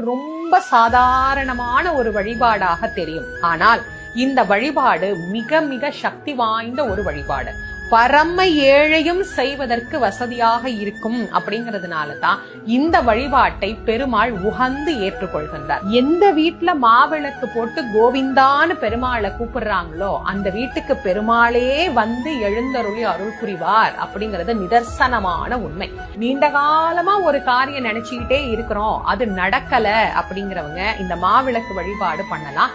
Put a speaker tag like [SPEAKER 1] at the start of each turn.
[SPEAKER 1] ரொம்ப சாதாரணமான ஒரு வழிபாடாக தெரியும். ஆனால் இந்த வழிபாடு மிக மிக சக்தி வாய்ந்த ஒரு வழிபாடு. பரம ஏழையும் செய்வதற்கு வசதியாக இருக்கும் அப்படிங்கறதுனால தான் இந்த வழிபாட்டை பெருமாள் உகந்து ஏற்றுக்கொள்கின்றார். எந்த வீட்டுல மாவிளக்கு போட்டு கோவிந்தான்னு பெருமாளை கூப்பிடுறாங்களோ அந்த வீட்டுக்கு பெருமாளே வந்து எழுந்தருளி அருள் புரிவார் அப்படிங்கறது நிதர்சனமான உண்மை. நீண்ட காலமா ஒரு காரியம் நினைச்சுக்கிட்டே இருக்கிறோம் அது நடக்கல அப்படிங்கிறவங்க இந்த மாவிளக்கு வழிபாடு பண்ணலாம்.